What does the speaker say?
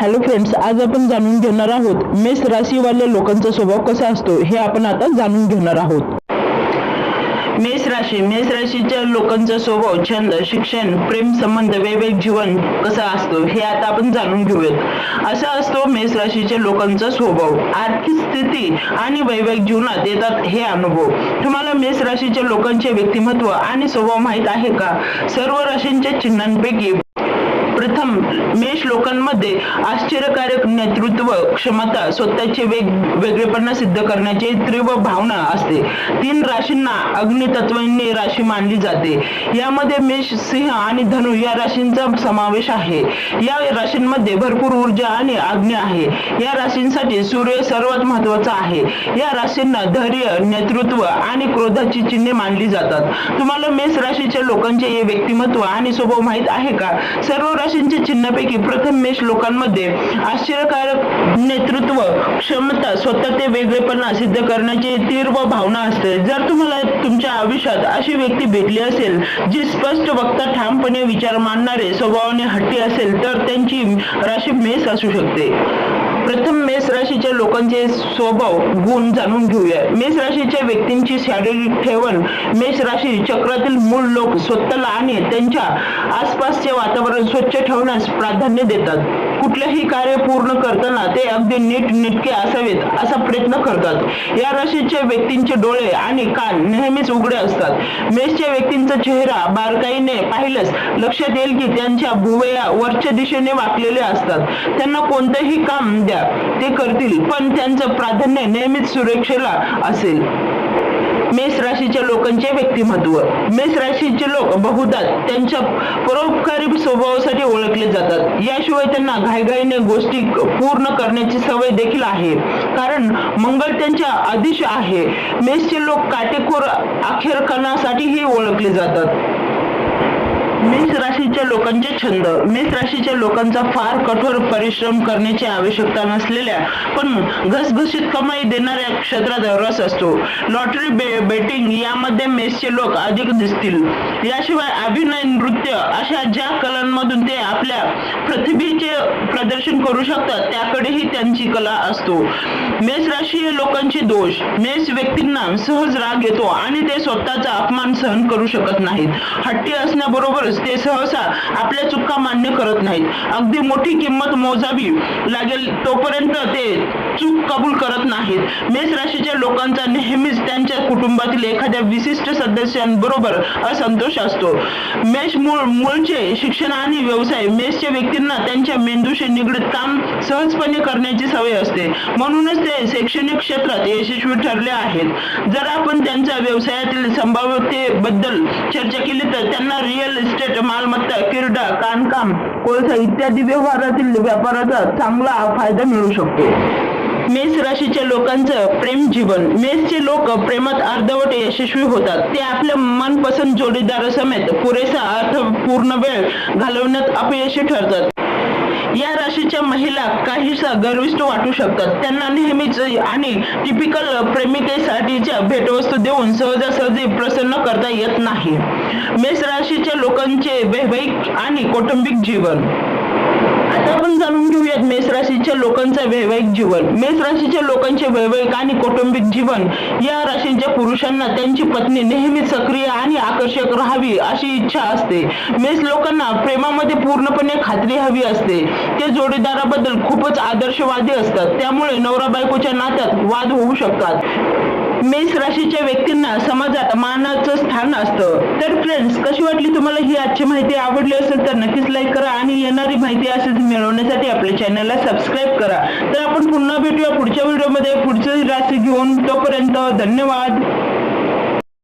Hello friends आज आपण जाणून घेणार आहोत मेष राशीवाल्या लोकांचा स्वभाव कसा असतो हे आपण आता जाणून घेणार आहोत. मेष राशी मेष राशीच्या लोकांचा स्वभाव छंद शिक्षण प्रेम संबंध वैवाहिक जीवन कसा असतो हे आता आपण जाणून घेऊयात. असा असतो मेष राशीच्या लोकांचा स्वभाव. आर्थिक स्थिती आणि वैवाहिक जीवनात येतात हे अनुभव. तुम्हाला मेष राशीच्या लोकांचे व्यक्तिमत्व आणि स्वभाव माहीत आहे का? सर्व राशींच्या चिन्हांपैकी प्रथम मेष लोकांमध्ये आश्चर्यकारक नेतृत्व क्षमता स्वतःचे वेग वेगळेपणा सिद्ध करण्याची तीव्र भावना असते. तीन राशींना अग्नितत्वांनी राशी मानली जाते. यामध्ये मेष सिंह आणि धनु या राशींचा समावेश आहे. या राशींमध्ये भरपूर ऊर्जा आणि आग्ने आहे. या राशींसाठी सूर्य सर्वात महत्त्वाचा आहे. या राशींना धैर्य नेतृत्व आणि क्रोधाची चिन्हे मानली जातात. तुम्हाला मेष राशीच्या लोकांचे हे व्यक्तिमत्व आणि स्वभाव माहीत आहे का? सर्व राशी राशींच्या चिन्हापैकी प्रथम मेष लोकांमध्ये आश्चर्यकारक नेतृत्व क्षमता स्वतः ते वेगळेपणा सिद्ध करण्याची तीव्र भावना असते. जर तुम्हाला तुमच्या आयुष्यात अशी व्यक्ती भेटली असेल जी स्पष्ट वक्ता ठामपणे विचार मांडणारे स्वभावाने हट्टी असेल तर त्यांची राशी मेष असू शकते. प्रथम मेष राशीच्या लोकांचे स्वभाव गुण जाणून घेऊया. मेष राशीच्या व्यक्तींची शारीरिक ठेवण मेष राशी चक्रातील मूळ लोक स्वतःला आणि त्यांच्या आसपासचे वातावरण स्वच्छ ठेवण्यास प्राधान्य देतात. कुठलेही कार्य पूर्ण करताना ते अगदी नीट नेटके असावेत असा प्रयत्न करतात. या राशीच्या व्यक्तींचे डोळे आणि कान नेहमीच उघडे असतात. मेषच्या व्यक्तींचा चेहरा बारकाईने पाहिलंच लक्षात येईल की त्यांच्या भुवया वरच्या दिशेने वाकलेले असतात. त्यांना कोणतेही काम द्या ते करतील पण त्यांचं प्राधान्य नेहमीच सुरक्षेला असेल. मेष राशीच्या लोकांचे व्यक्तिमत्व. मेष राशीचे लोक बहुधा त्यांच्या परोपकारी स्वभावासाठी ओळखले जातात. याशिवाय त्यांना घाईघाईने गोष्टी पूर्ण करण्याची सवय देखील आहे. कारण मंगळ त्यांच्या आदिश आहे. मेषचे लोक काटेकोर अखेरकणासाठीही ओळखले जातात. मेष राशीच्या लोकांचे छंद मेष राशीच्या लोकांचा फार कठोर परिश्रम करण्याची आवश्यकता नसलेल्या पण घसघशीत कमाई देणाऱ्या क्षेत्रात रस असतो. लॉटरी बे बेटिंग यामध्ये मेषचे लोक अधिक दिसतील. याशिवाय अभिनय नृत्य अशा ज्या कलांमधून ते आपल्या प्रतिभेचे प्रदर्शन करू शकतात त्याकडेही त्यांची कला असतो. मेष राशी लोकांचे दोष मेष व्यक्तींना सहज राग येतो आणि ते स्वतःचा अपमान सहन करू शकत नाहीत. हट्टी असण्याबरोबरच ते सहसा आपल्या चुका मान्य करत नाहीत. अगदी मोठी किंमत मोजावी लागेल तोपर्यंत ते चूक कबूल करत नाहीत. मेष राशीच्या लोकांचा नेहमीच त्यांच्या कुटुंबातील एखाद्या विशिष्ट सदस्यांबरोबर असंतोष असतो. मेष मूळ मूळचे शिक्षण आणि व्यवसाय मेषच्या व्यक्तींना त्यांच्या मेंदूशी निगडीत काम सहजपणे करण्याची सवय असते. म्हणूनच ते शैक्षणिक क्षेत्रात यशस्वी ठरले आहेत. जर आपण त्यांच्या व्यवसायातील संभाव्यतेबद्दल चर्चा केली तर त्यांना रिअल इस्टेट मालमत्ता किरडा कानकाम कोळसा इत्यादी व्यवहारातील व्यापाराचा चांगला फायदा मिळू शकतो. मेष राशीच्या लोकांचं प्रेम जीवन. मेषचे लोक प्रेमात अर्धवट यशस्वी होतात. ते आपल्या मनपसंत जोडीदारासमेत पुरेसा अर्थपूर्ण वेळ घालवण्यात अपयशी ठरतात. या राशीच्या महिला काहीसा गर्विष्ठ वाटू शकतात. त्यांना नेहमीच आणि टिपिकल प्रेमिकेसाठीच्या भेटवस्तू देऊन सहजासहजी प्रसन्न करता येत नाही. मेष राशीच्या लोकांचे वैवाहिक आणि कौटुंबिक जीवन. आता आपण जाणून घेऊयात मेष राशीच्या लोकांचे वैवाहिक जीवन. मेष राशीच्या लोकांचे वैवाहिक आणि कौटुंबिक जीवन या राशींच्या पुरुषांना त्यांची पत्नी नेहमी सक्रिय आणि आकर्षक राहावी अशी इच्छा असते. मेष लोकांना प्रेमामध्ये पूर्णपणे खात्री हवी असते. ते जोडीदाराबद्दल खूपच आदर्शवादी असतात. त्यामुळे नवरा बायकोच्या नात्यात वाद होऊ शकतात. मेष राशीच्या व्यक्तींना समाजात मानाचं स्थान असतं. तर फ्रेंड्स कशी वाटली तुम्हाला ही आजची माहिती? आवडली असेल तर नक्कीच लाईक करा आणि येणारी माहिती असेच मिळवण्यासाठी आपल्या चॅनलला सबस्क्राईब करा. तर आपण पुन्हा भेटूया पुढच्या व्हिडिओमध्ये पुढची राशी घेऊन तोपर्यंत धन्यवाद.